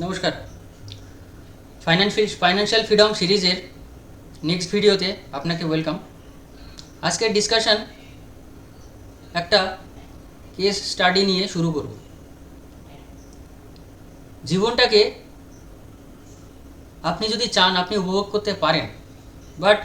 নমস্কার। Financial financial freedom সিরিজের next ভিডিওতে আপনাকে ওয়েলকাম আজকের ডিসকাশন একটা কেস স্টাডি নিয়ে শুরু করব। জীবনটাকে আপনি যদি চান, আপনি উপভোগ করতে পারেন but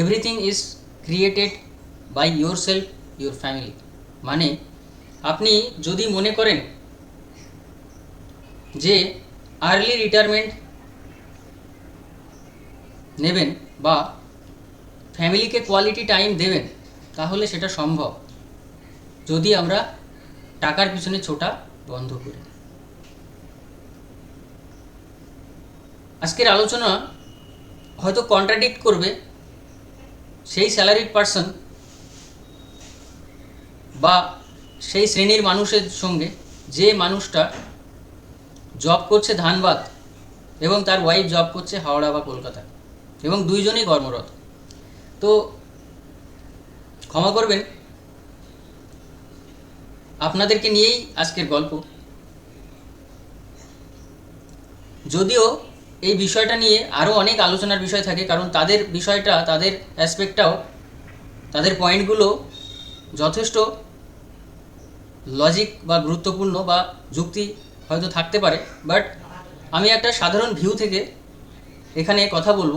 everything is created by yourself your family মানে আপনি যদি মনে করেন যে আর্লি রিটায়ারমেন্ট নেবেন বা ফ্যামিলিকে কোয়ালিটি টাইম দেবেন, তাহলে সেটা সম্ভব, যদি আমরা টাকার পিছনে ছোটা বন্ধ করি। আজকের আলোচনা হয়তো কন্ট্রাডিক্ট করবে সেই স্যালারিড পার্সন বা সেই শ্রেণির মানুষের সঙ্গে যে মানুষটা জব করছে ধানবাদ এবং তার ওয়াইফ জব করছে হাওড়া বা কলকাতা এবং দুইজনেই কর্মরত। তো ক্ষমা করবেন, আপনাদেরকে নিয়েই আজকের গল্প। যদিও এই বিষয়টা নিয়ে আরও অনেক আলোচনার বিষয় থাকে, কারণ তাদের বিষয়টা, তাদের অ্যাসপেক্টটাও তাদের পয়েন্টগুলো যথেষ্ট লজিক বা গুরুত্বপূর্ণ বা যুক্তি হয়তো থাকতে পারে বাট আমি একটা সাধারণ ভিউ থেকে এখানে কথা বলব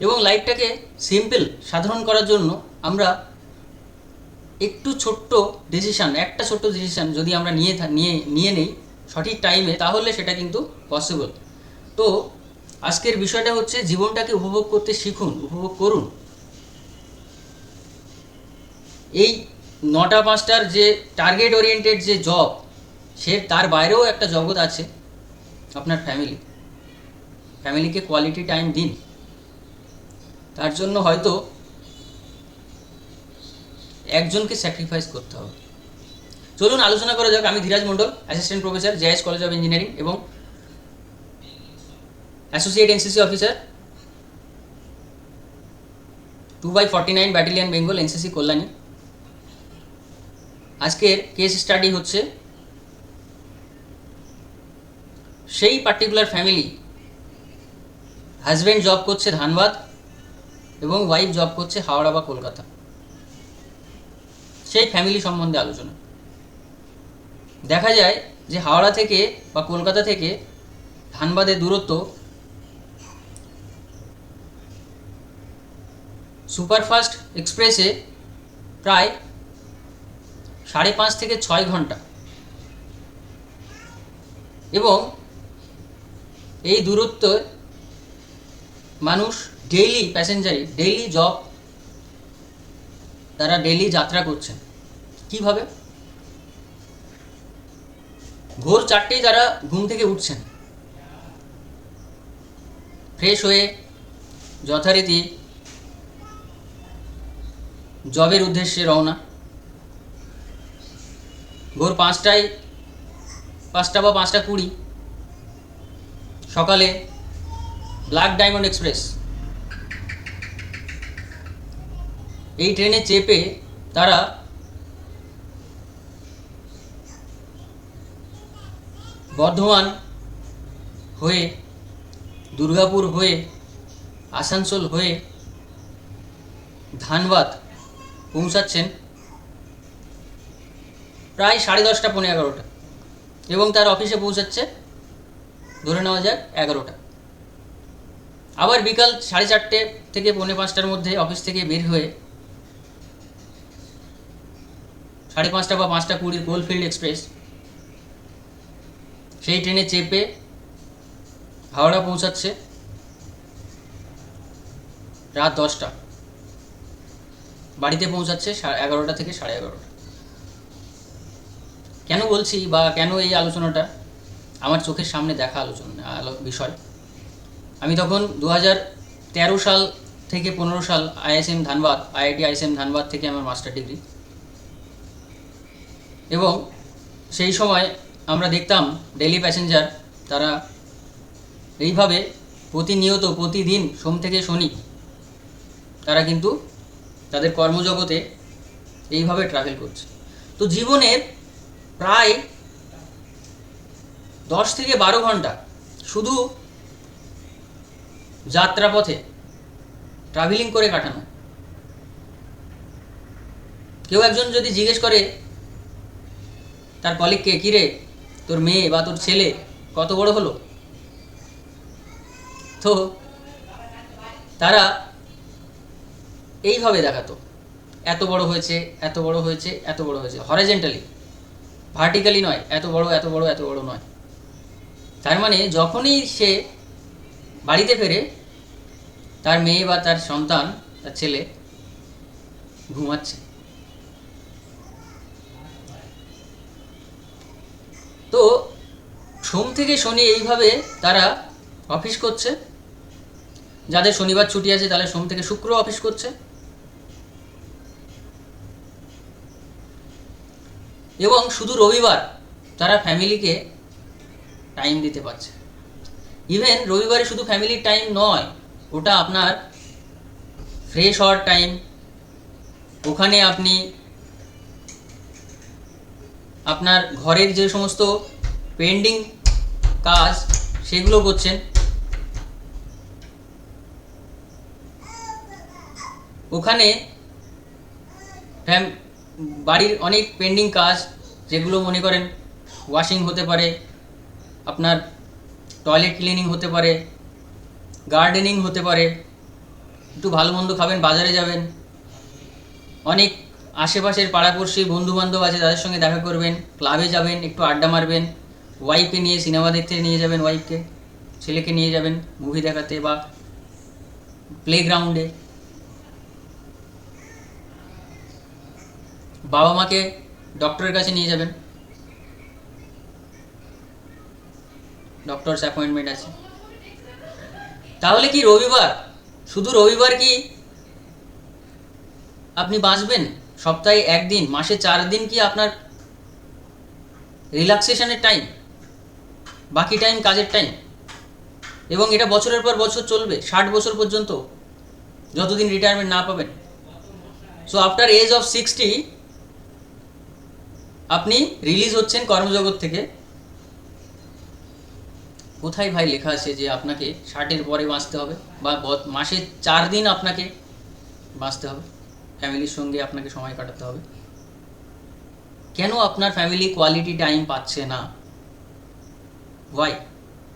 এবং লাইফটাকে সিম্পল সাধারণ করার জন্য আমরা একটু ছোট্ট ডিসিশান একটা ছোট্ট ডিসিশান যদি আমরা নিয়ে নিয়ে নিয়ে নেই সঠিক টাইমে তাহলে সেটা কিন্তু পসিবল তো আজকের বিষয়টা হচ্ছে জীবনটাকে উপভোগ করতে শিখুন, উপভোগ করুন। এই নটা পাঁচটার যে টার্গেট ওরিয়েন্টেড যে জব সে তার বাইরেও একটা জগৎ আছে আপনার ফ্যামিলি ফ্যামিলিকে কোয়ালিটি টাইম দিন। তার জন্য হয়তো একজনকে স্যাক্রিফাইস করতে হবে। চলুন আলোচনা করা যাক। আমি Dhiraj Mondal assistant professor JS college of engineering এবং associate NCC officer two by forty nine battalion Bengal NCC Kalyani আজকের কেস স্টাডি হচ্ছে সেই পার্টিকুলার ফ্যামিলি হাজব্যান্ড জব করছে ধানবাদ এবং ওয়াইফ জব করছে হাওড়া বা কলকাতা। সেই ফ্যামিলি সম্বন্ধে আলোচনা। দেখা যায় যে হাওড়া থেকে বা কলকাতা থেকে ধানবাদের দূরত্ব সুপারফাস্ট এক্সপ্রেসে প্রায় সাড়ে পাঁচ থেকে ছয় ঘণ্টা। এবং এই দূরত্ব মানুষ ডেইলি প্যাসেঞ্জারি ডেইলি জব তারা ডেইলি যাত্রা করছেন। কীভাবে? ভোর চারটেই তারা ঘুম থেকে উঠছেন ফ্রেশ হয়ে যথারীতি জবের উদ্দেশ্যে রওনা। ভোর পাঁচটায়, পাঁচটা বা পাঁচটা কুড়ি সকালে ব্ল্যাক ডায়মন্ড এক্সপ্রেস এই ট্রেনে চেপে তারা বর্ধমান হয়ে, দুর্গাপুর হয়ে, আসানসোল হয়ে ধানবাদ পৌঁছাচ্ছেন প্রায় সাড়ে দশটা পনেরো এগারোটা। এবং তার অফিসে পৌঁছাচ্ছে ধরে নেওয়া যাক এগারোটা। আবার বিকাল সাড়ে চারটে থেকে পৌনে পাঁচটার মধ্যে অফিস থেকে বের হয়ে সাড়ে পাঁচটা বা পাঁচটা কুড়ির কোলফিল্ড এক্সপ্রেস সেই ট্রেনে চেপে হাওড়া পৌঁছাচ্ছে রাত দশটা। বাড়িতে পৌঁছাচ্ছে এগারোটা থেকে সাড়ে এগারোটা। কেন বলছি বা কেন এই আলোচনাটা? আমার চোখের সামনে দেখা আলোচনা আলো- বিষয়। আমি তখন দু তেরো সাল থেকে পনেরো সাল ISM Dhanbad, IIT ISM Dhanbad থেকে আমার মাস্টার ডিগ্রি। এবং সেই সময় আমরা দেখতাম ডেলি প্যাসেঞ্জার তারা এইভাবে প্রতিনিয়ত, প্রতিদিন সোম থেকে শনি তারা কিন্তু তাদের কর্মজগতে এইভাবে ট্রাভেল করছে। তো জীবনের প্রায় দশ থেকে বারো ঘণ্টা শুধু যাত্রাপথে ট্রাভেলিং করে কাটানো। কেউ একজন যদি জিজ্ঞেস করে, তার কলিগকে কিরে, তোর মেয়ে বা তোর ছেলে কত বড় হলো? তো তারা এইভাবে দেখাতো। এত বড় হয়েছে, এত বড় হয়েছে, এত বড় হয়েছে। হরাইজেন্টালি ভার্টিক্যালি নয়। এত বড় এত বড় এত বড় নয়। তার মানে যখনই সে বাড়িতে ফেরে, তার মেয়ে বা তার সন্তান, তার ছেলে ঘুমাচ্ছে। তো সোম থেকে শনি এইভাবে তারা অফিস করছে। যাদের শনিবার ছুটি আছে, তাহলে সোম থেকে শুক্র অফিস করছে। এবং শুধু রবিবার তারা ফ্যামিলিকে টাইম দিতে পারছে। ইভেন রবিবারে শুধু ফ্যামিলির টাইম নয়, ওটা আপনার ফ্রেশ হওয়ার টাইম ওখানে আপনি আপনার ঘরের যে সমস্ত পেন্ডিং কাজ, সেগুলো করছেন। ওখানে বাড়ির অনেক পেন্ডিং কাজ, যেগুলো মনে করেন ওয়াশিং হতে পারে আপনার টয়লেট ক্লিনিং হতে পারে গার্ডেনিং হতে পারে, একটু ভালো মন্দ খাবেন, বাজারে যাবেন। অনেক আশেপাশের পাড়াপড়শি বন্ধু বান্ধব আছে, তাদের সঙ্গে দেখা করবেন ক্লাবে যাবেন, একটু আড্ডা মারবেন ওয়াইফকে নিয়ে সিনেমা দেখতে নিয়ে যাবেন ওয়াইফকে ছেলেকে নিয়ে যাবেন মুভি দেখাতে বা প্লেগ্রাউন্ডে বাবা মাকে ডক্টরের কাছে নিয়ে যাবেন। ডক্টরস অ্যাপয়েন্টমেন্ট আছে। তাহলে কি রবিবার? শুধু রবিবার কি আপনি বাঁচবেন? সপ্তাহে একদিন, মাসে চার দিন কি আপনার রিল্যাক্সেশনের টাইম বাকি টাইম কাজের টাইম এবং এটা বছরের পর বছর চলবে, ষাট বছর পর্যন্ত যতদিন রিটায়ারমেন্ট না পাবেন। So after age of sixty আপনি রিলিজ হচ্ছেন কর্মজগৎ থেকে। কোথায় ভাই লেখা আছে যে আপনাকে ষাটের পরে বাঁচতে হবে বা মাসে চার দিন আপনাকে বাঁচতে হবে? ফ্যামিলির সঙ্গে আপনাকে সময় কাটাতে হবে। কেন আপনার ফ্যামিলি কোয়ালিটি টাইম পাচ্ছে না? ওয়াই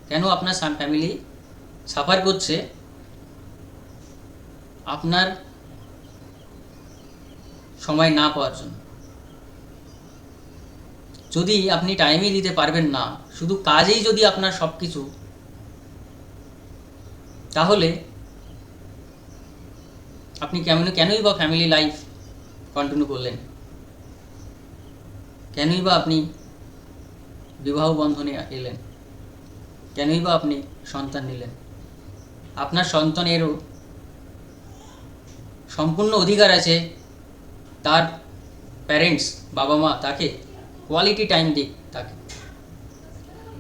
কেন আপনার ফ্যামিলি সাফার করছে? আপনার সময় না পাওয়ার জন্য। যদি আপনি টাইমই দিতে পারবেন না, শুধু কাজেই যদি আপনার সব কিছু তাহলে আপনি কেমন কেনই বা ফ্যামিলি লাইফ কন্টিনিউ করলেন? কেনই বা আপনি বিবাহ বন্ধনে এলেন? কেনই বা আপনি সন্তান নিলেন? আপনার সন্তানেরও সম্পূর্ণ অধিকার আছে তার প্যারেন্টস বাবা মা তাকে কোয়ালিটি টাইম দিক তাকে।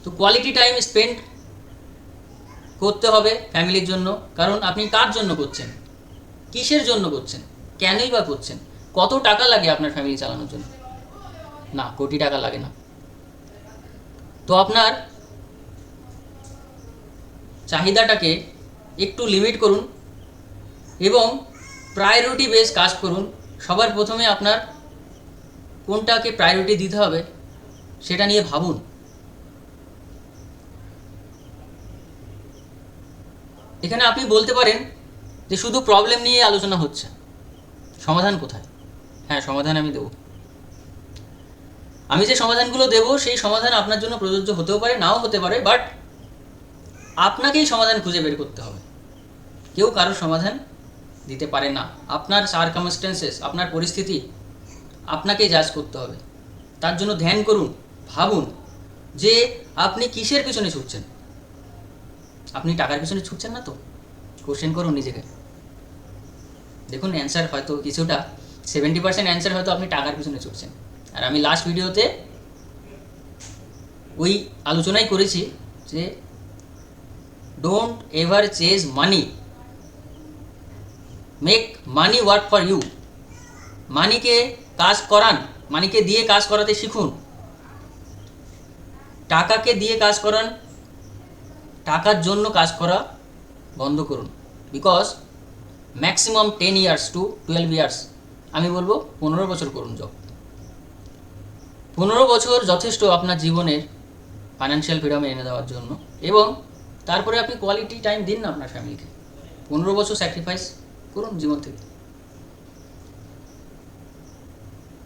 তো কোয়ালিটি টাইম স্পেন্ড করতে হবে ফ্যামিলির জন্য। কারণ আপনি কার জন্য করছেন? কিসের জন্য করছেন? কেনই বা করছেন? কত টাকা লাগে আপনার ফ্যামিলি চালানোর জন্য? না, কোটি টাকা লাগে না। তো আপনার চাহিদাটাকে একটু লিমিট করুন এবং প্রায়োরিটি বেস কাজ করুন। সবার প্রথমে আপনার কোনটাকে প্রায়োরিটি দিতে হবে সেটা নিয়ে ভাবুন। এখানে আপনি বলতে পারেন যে শুধু প্রবলেম নিয়ে আলোচনা হচ্ছে। সমাধান কোথায়? হ্যাঁ সমাধান আমি দেবো। আমি যে সমাধানগুলো দেবো, সেই সমাধান আপনার জন্য প্রযোজ্য হতেও পারে, নাও হতে পারে বাট আপনাকেই সমাধান খুঁজে বের করতে হবে। কেউ কারোর সমাধান দিতে পারে না। আপনার সার্কামস্টেন্সেস আপনার পরিস্থিতি আপনাকে জাজ করতে হবে। তার জন্য ধ্যান করুন, ভাবুন যে আপনি কিসের পিছনে ছুটছেন। আপনি টাকার পিছনে ছুটছেন না তো? কোশ্চেন করুন নিজেকে। দেখুন অ্যান্সার হয়তো কিছুটা সেভেন্টি পার্সেন্ট অ্যান্সার হয়তো আপনি টাকার পিছনে ছুটছেন। আর আমি লাস্ট ভিডিওতে ওই আলোচনাই করেছি যে don't ever chase money make money work for you মানিকে কাজ করান, মানিকে দিয়ে কাজ করাতে শিখুন। টাকাকে দিয়ে কাজ করান, টাকার জন্য কাজ করা বন্ধ করুন। Because maximum ten years to twelve years আমি বলব পনেরো বছর করুন জব পনেরো বছর যথেষ্ট আপনার জীবনের ফাইন্যান্সিয়াল ফ্রিডমে এনে দেওয়ার জন্য এবং তারপরে আপনি কোয়ালিটি টাইম দিন না আপনার ফ্যামিলিকে পনেরো বছর স্যাক্রিফাইস করুন জীবন থেকে।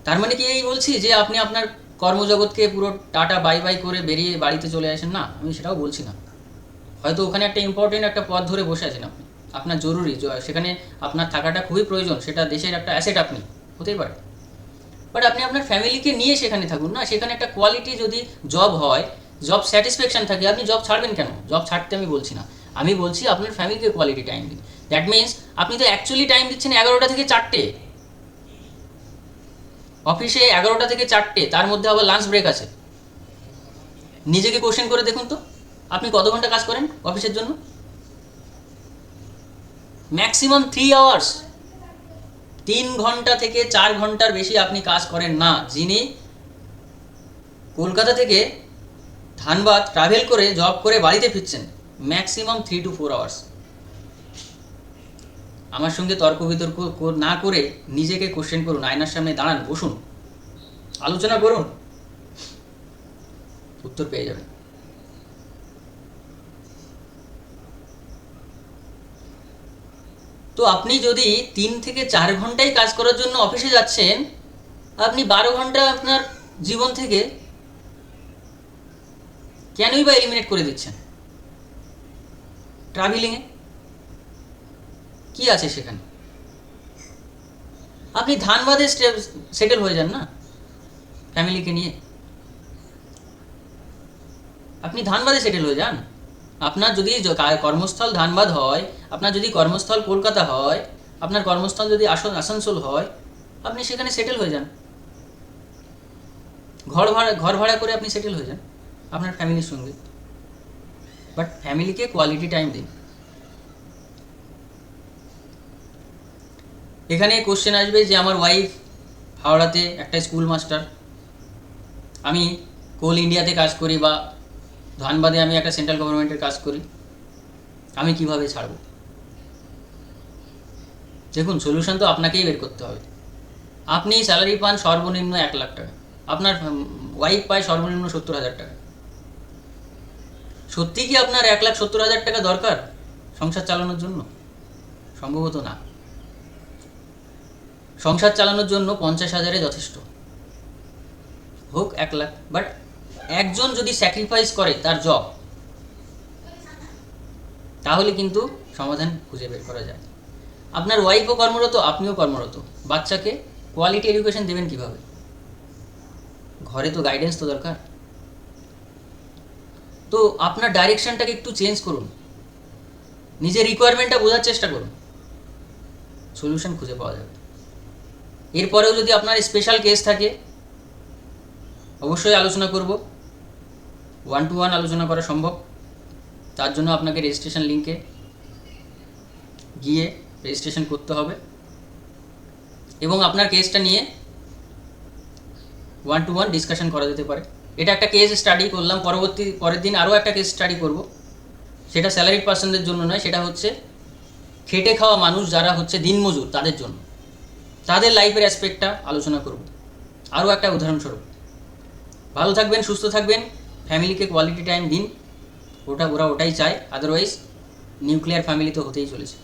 তার মানে কি এই বলছি যে আপনি আপনার কর্মজগৎকে পুরো টাটা বাই বাই করে বেরিয়ে বাড়িতে চলে আসেন? না, আমি সেটাও বলছি না। হয়তো ওখানে একটা ইম্পর্টেন্ট একটা পথ ধরে বসে আছেন আপনি। আপনার জরুরি সেখানে আপনার থাকাটা খুবই প্রয়োজন, সেটা দেশের একটা অ্যাসেট আপনি, হতেই পারে। বাট আপনি আপনার ফ্যামিলিকে নিয়ে সেখানে থাকুন না, সেখানে একটা কোয়ালিটি যদি জব হয় জব স্যাটিসফ্যাকশন থাকে, আপনি জব ছাড়বেন কেন? জব ছাড়তে আমি বলছি না। আমি বলছি আপনার ফ্যামিলিকে কোয়ালিটি টাইম দিন। দ্যাট মিনস আপনি তো অ্যাকচুয়ালি টাইম দিচ্ছেন এগারোটা থেকে চারটে। অফিসে এগারোটা থেকে চারটে, তার মধ্যে আবার লাঞ্চ ব্রেক আছে। নিজেকে কোশ্চেন করে দেখুন তো, আপনি কত ঘণ্টা কাজ করেন অফিসের জন্য? ম্যাক্সিমাম থ্রি আওয়ার্স তিন ঘণ্টা থেকে চার ঘণ্টার বেশি আপনি কাজ করেন না, যিনি কলকাতা থেকে ধানবাদ ট্রাভেল করে জব করে বাড়িতে ফিরছেন। Maximum three to four hours আমার সঙ্গে তর্ক বিতর্ক না করে নিজেকে কোশ্চেন করুন, আয়নার সামনে দাঁড়ান, বসুন। আলোচনা করুন। উত্তর পেয়ে যাবেন। তো আপনি যদি তিন থেকে চার ঘন্টায় কাজ করার জন্য অফিসে যাচ্ছেন, আপনি বারো ঘণ্টা আপনার জীবন থেকে কেনই বা এলিমিনেট করে দিচ্ছেন? ট্রাভেলিংয়ে কি আছে সেখানে? আপনি ধানবাদে সেটেল হয়ে যান না ফ্যামিলিকে নিয়ে। আপনি ধানবাদে সেটেল হয়ে যান। আপনার যদি কর্মস্থল ধানবাদ হয়, আপনার যদি কর্মস্থল কলকাতা হয়, আপনার কর্মস্থল যদি আসন আসানসোল হয়, আপনি সেখানে সেটেল হয়ে যান। ঘর ভাড়া ঘর ভাড়া করে আপনি সেটেল হয়ে যান, আপনার ফ্যামিলির সঙ্গে। বাট ফ্যামিলিকে কোয়ালিটি টাইম দিন। এখানে কোশ্চেন আসবে যে আমার ওয়াইফ হাওড়াতে একটা স্কুল মাস্টার আমি কোল ইন্ডিয়াতে কাজ করি বা ধানবাদে আমি একটা সেন্ট্রাল গভর্নমেন্টের কাজ করি। আমি কীভাবে ছাড়ব? দেখুন সলিউশন তো আপনাকেই বের করতে হবে। আপনি স্যালারি পান সর্বনিম্ন এক লাখ টাকা। আপনার ওয়াইফ পায় সর্বনিম্ন সত্তর হাজার টাকা। সত্যি কি আপনার এক লাখ সত্তর হাজার টাকা দরকার সংসার চালানোর জন্য? সম্ভবত না। সংসার চালানোর জন্য পঞ্চাশ হাজারে যথেষ্ট। হোক এক লাখ বাট একজন যদি স্যাক্রিফাইস করে তার জব তাহলে কিন্তু সমাধান খুঁজে বের করা যায়। আপনার ওয়াইফও কর্মরত, আপনিও কর্মরত। বাচ্চাকে কোয়ালিটি এডুকেশন দেবেন কীভাবে? ঘরে তো গাইডেন্স তো দরকার। তো আপনার ডাইরেকশনটাকে একটু চেঞ্জ করুন। নিজের রিকোয়ারমেন্টটা বোঝার চেষ্টা করুন। সলিউশন খুঁজে পাওয়া যাবে। এরপরেও যদি আপনার স্পেশাল কেস থাকে, অবশ্যই আলোচনা করব। ওয়ান টু ওয়ান আলোচনা করা সম্ভব। তার জন্য আপনাকে রেজিস্ট্রেশন লিঙ্কে গিয়ে রেজিস্ট্রেশন করতে হবে। এবং আপনার কেসটা নিয়ে ওয়ান টু ওয়ান ডিসকাশন করা যেতে পারে। এটা একটা কেস স্টাডি করলাম। পরবর্তী, পরের দিন আরও একটা কেস স্টাডি করব। সেটা স্যালারিড পার্সনদের জন্য নয়, সেটা হচ্ছে খেটে খাওয়া মানুষ যারা হচ্ছে দিনমজুর তাদের জন্য। তাদের লাইফের অ্যাসপেক্টটা আলোচনা করব। আরও একটা উদাহরণস্বরূপ। ভালো থাকবেন, সুস্থ থাকবেন ফ্যামিলিকে কোয়ালিটি টাইম দিন। ওটা, ওরা ওটাই চায় আদারওয়াইজ নিউক্লিয়ার ফ্যামিলি তো হতেই চলেছে।